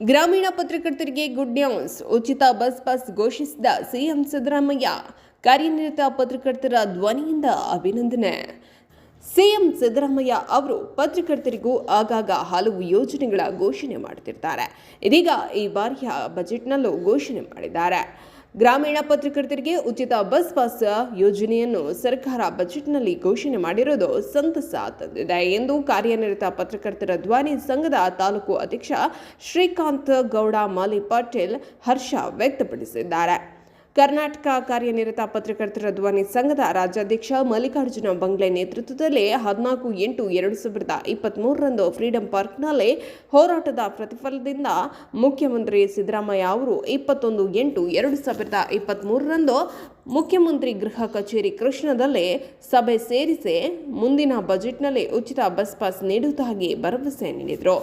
ಗ್ರಾಮೀಣ ಪತ್ರಕರ್ತರಿಗೆ good news ಉಚಿತ ಬಸ್ ಪಾಸ್ ಘೋಷಿಸಿದ ಸಿಎಂ ಸಿದ್ದರಾಮಯ್ಯ, ಕಾರ್ಯನಿರತ ಪತ್ರಕರ್ತರ ಧ್ವನಿಯಿಂದ ಅಭಿನಂದನೆ. ಸಿಎಂ ಸಿದ್ದರಾಮಯ್ಯ ಅವರು ಪತ್ರಕರ್ತರಿಗೂ ಆಗಾಗ ಹಲವು ಯೋಜನೆಗಳ ಘೋಷಣೆ ಮಾಡುತ್ತಿರ್ತಾರೆ ಇದೀಗ ಈ ಬಾರಿಯ ಬಜೆಟ್ನಲ್ಲೂ ಘೋಷಣೆ ಮಾಡಿದ್ದಾರೆ. ಗ್ರಾಮೀಣ ಪತ್ರಕರ್ತರಿಗೆ ಉಚಿತ ಬಸ್ ಪಾಸ್ ಯೋಜನೆಯನ್ನು ಸರ್ಕಾರ ಬಜೆಟ್ನಲ್ಲಿ ಘೋಷಣೆ ಮಾಡಿರುವುದು ಸಂತಸ ತಂದಿದೆ ಎಂದು ಕಾರ್ಯನಿರತ ಪತ್ರಕರ್ತರ ಧ್ವನಿ ಸಂಘದ ತಾಲೂಕು ಅಧ್ಯಕ್ಷ ಶ್ರೀಕಾಂತ್ ಗೌಡ ಮಾಲಿ ಪಾಟೀಲ್ ಹರ್ಷ ವ್ಯಕ್ತಪಡಿಸಿದ್ದಾರೆ. ಕರ್ನಾಟಕ ಕಾರ್ಯನಿರತ ಪತ್ರಕರ್ತರ ಧ್ವನಿ ಸಂಘದ ರಾಜ್ಯಾಧ್ಯಕ್ಷ ಮಲ್ಲಿಕಾರ್ಜುನ ಬಂಗ್ಲೆ ನೇತೃತ್ವದಲ್ಲಿ ಹದಿನಾಲ್ಕು ಎಂಟು ಎರಡು ಸಾವಿರದ ಇಪ್ಪತ್ತ್ಮೂರರಂದು ಫ್ರೀಡಂ ಪಾರ್ಕ್ನಲ್ಲಿ ಹೋರಾಟದ ಪ್ರತಿಫಲದಿಂದ ಮುಖ್ಯಮಂತ್ರಿ ಸಿದ್ದರಾಮಯ್ಯ ಅವರು ಇಪ್ಪತ್ತೊಂದು ಎಂಟು ಎರಡು ಸಾವಿರದ ಇಪ್ಪತ್ತ್ಮೂರರಂದು ಮುಖ್ಯಮಂತ್ರಿ ಗೃಹ ಕಚೇರಿ ಕೃಷ್ಣದಲ್ಲಿ ಸಭೆ ಸೇರಿಸಿ ಮುಂದಿನ ಬಜೆಟ್ನಲ್ಲಿ ಉಚಿತ ಬಸ್ ಪಾಸ್ ನೀಡುವುದಾಗಿ ಭರವಸೆ ನೀಡಿದರು.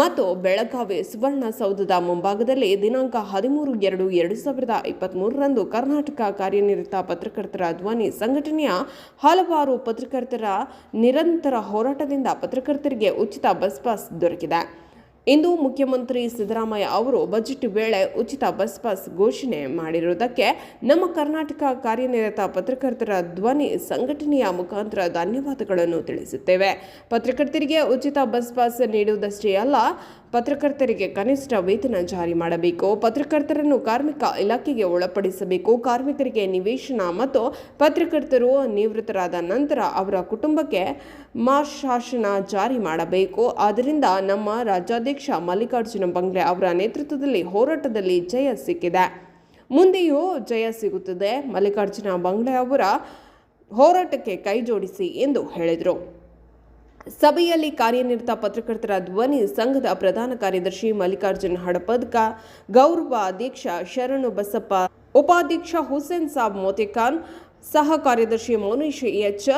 ಮತ್ತು ಬೆಳಗಾವಿ ಸುವರ್ಣಸೌಧದ ಮುಂಭಾಗದಲ್ಲಿ ದಿನಾಂಕ ಹದಿಮೂರು ಎರಡು ಎರಡು ಸಾವಿರದ ಇಪ್ಪತ್ತ್ಮೂರರಂದು ಕರ್ನಾಟಕ ಕಾರ್ಯನಿರತ ಪತ್ರಕರ್ತರ ಧ್ವನಿ ಸಂಘಟನೆಯ ಹಲವಾರು ಪತ್ರಕರ್ತರ ನಿರಂತರ ಹೋರಾಟದಿಂದ ಪತ್ರಕರ್ತರಿಗೆ ಉಚಿತ ಬಸ್ ಪಾಸ್ ದೊರಕಿದೆ. ಇಂದು ಮುಖ್ಯಮಂತ್ರಿ ಸಿದ್ದರಾಮಯ್ಯ ಅವರು ಬಜೆಟ್ ವೇಳೆ ಉಚಿತ ಬಸ್ ಪಾಸ್ ಘೋಷಣೆ ಮಾಡಿರುವುದಕ್ಕೆ ನಮ್ಮ ಕರ್ನಾಟಕ ಕಾರ್ಯನಿರತ ಪತ್ರಕರ್ತರ ಧ್ವನಿ ಸಂಘಟನೆಯ ಮುಖಾಂತರ ಧನ್ಯವಾದಗಳನ್ನು ತಿಳಿಸುತ್ತೇವೆ. ಪತ್ರಕರ್ತರಿಗೆ ಉಚಿತ ಬಸ್ ಪಾಸ್ ನೀಡುವುದಷ್ಟೇ ಅಲ್ಲ ಪತ್ರಕರ್ತರಿಗೆ ಕನಿಷ್ಠ ವೇತನ ಜಾರಿ ಮಾಡಬೇಕು. ಪತ್ರಕರ್ತರನ್ನು ಕಾರ್ಮಿಕ ಇಲಾಖೆಗೆ ಒಳಪಡಿಸಬೇಕು. ಕಾರ್ಮಿಕರಿಗೆ ನಿವೇಶನ ಮತ್ತು ಪತ್ರಕರ್ತರು ನಿವೃತ್ತರಾದ ನಂತರ ಅವರ ಕುಟುಂಬಕ್ಕೆ ಮಾಶಾಸನ ಜಾರಿ ಮಾಡಬೇಕು. ಆದ್ದರಿಂದ ನಮ್ಮ ರಾಜ್ಯಾಧ್ಯಕ್ಷ ಮಲ್ಲಿಕಾರ್ಜುನ ಬಂಗ್ಲೆ ಅವರ ನೇತೃತ್ವದಲ್ಲಿ ಹೋರಾಟದಲ್ಲಿ ಜಯ ಸಿಕ್ಕಿದೆ. ಮುಂದೆಯೂ ಜಯ ಸಿಗುತ್ತದೆ. ಮಲ್ಲಿಕಾರ್ಜುನ ಬಂಗ್ಲೆ ಅವರ ಹೋರಾಟಕ್ಕೆ ಕೈ ಜೋಡಿಸಿ ಎಂದು ಹೇಳಿದರು. ಸಭೆಯಲ್ಲಿ ಕಾರ್ಯನಿರತ ಪತ್ರಕರ್ತರ ಧ್ವನಿ ಸಂಘದ ಪ್ರಧಾನ ಕಾರ್ಯದರ್ಶಿ ಮಲ್ಲಿಕಾರ್ಜುನ್ ಹಡಪದ್ಕ, ಗೌರವ ಅಧ್ಯಕ್ಷ ಶರಣು ಬಸಪ್ಪ, ಉಪಾಧ್ಯಕ್ಷ ಹುಸೇನ್ ಸಾಬ್ ಮೋತಿಖಾನ್ ಸಹ ಕಾರ್ಯದರ್ಶಿ ಮೌನೇಶ್ ಎಚ್,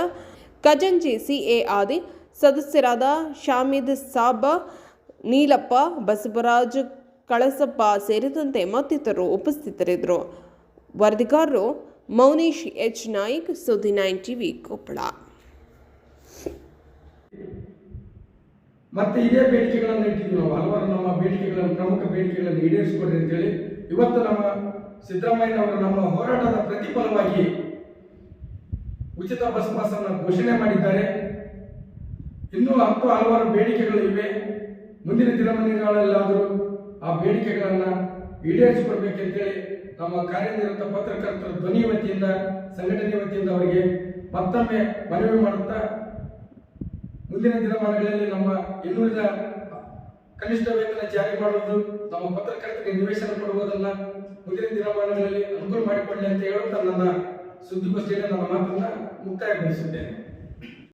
ಖಜಂಜಿ ಸಿಎ ಆದಿ, ಸದಸ್ಯರಾದ ಶಾಮಿದ್ ಸಾಬ್, ನೀಲಪ್ಪ, ಬಸವರಾಜ್ ಕಳಸಪ್ಪ ಸೇರಿದಂತೆ ಮತ್ತಿತರರು ಉಪಸ್ಥಿತರಿದ್ದರು. ವರದಿಗಾರರು ಮೌನೇಶ್ ಎಚ್ ನಾಯ್ಕ್, ಸುದ್ದಿ ನೈನ್ ಟಿವಿ ಕೊಪ್ಪಳ. ಮತ್ತೆ ಇದೇ ಬೇಡಿಕೆಗಳನ್ನು ಇಟ್ಟಿದ್ವಿ ನಾವು. ಹಲವಾರು ನಮ್ಮ ಬೇಡಿಕೆಗಳನ್ನು, ಪ್ರಮುಖ ಬೇಡಿಕೆಗಳನ್ನು ಈಡೇರಿಸಿಕೊಡ್ರಿ ಅಂತೇಳಿ ಇವತ್ತು ನಮ್ಮ ಸಿದ್ದರಾಮಯ್ಯನವರು ನಮ್ಮ ಹೋರಾಟದ ಪ್ರತಿಫಲವಾಗಿ ಉಚಿತ ಬಸ್ ಪಾಸ್ ಅನ್ನು ಘೋಷಣೆ ಮಾಡಿದ್ದಾರೆ. ಇನ್ನೂ ಹತ್ತು ಹಲವಾರು ಬೇಡಿಕೆಗಳು ಇವೆ. ಮುಂದಿನ ದಿನಮಾನಗಳಲ್ಲಾದರೂ ಆ ಬೇಡಿಕೆಗಳನ್ನು ಈಡೇರಿಸಿಕೊಡ್ಬೇಕಂತೇಳಿ ನಮ್ಮ ಕಾರ್ಯನಿರತ ಪತ್ರಕರ್ತರ ಧ್ವನಿ ವತಿಯಿಂದ, ಸಂಘಟನೆ ವತಿಯಿಂದ ಅವರಿಗೆ ಮತ್ತೊಮ್ಮೆ ಮನವಿ ಮಾಡುತ್ತಾ ಮುಂದಿನ ದಿನಮಾನಗಳಲ್ಲಿ ನಮ್ಮ ಇನ್ನುಳಿದ ಕನಿಷ್ಠ ವೇತನ ಜಾರಿ ಮಾಡುವುದು, ನಮ್ಮ ಪತ್ರಕರ್ತರಿಗೆ ನಿವೇಶನ ಕೊಡುವುದನ್ನ ಮುಂದಿನ ದಿನಮಾನಗಳಲ್ಲಿ ಅನುಕೂಲ ಮಾಡಿಕೊಳ್ಳಿ ಅಂತ ಹೇಳುತ್ತಾ ನನ್ನ ಸುದ್ದಿಗೋಷ್ಠಿಯಲ್ಲಿ ನನ್ನ ಮಾತನ್ನ ಮುಕ್ತಾಯಗೊಳಿಸುತ್ತೇನೆ.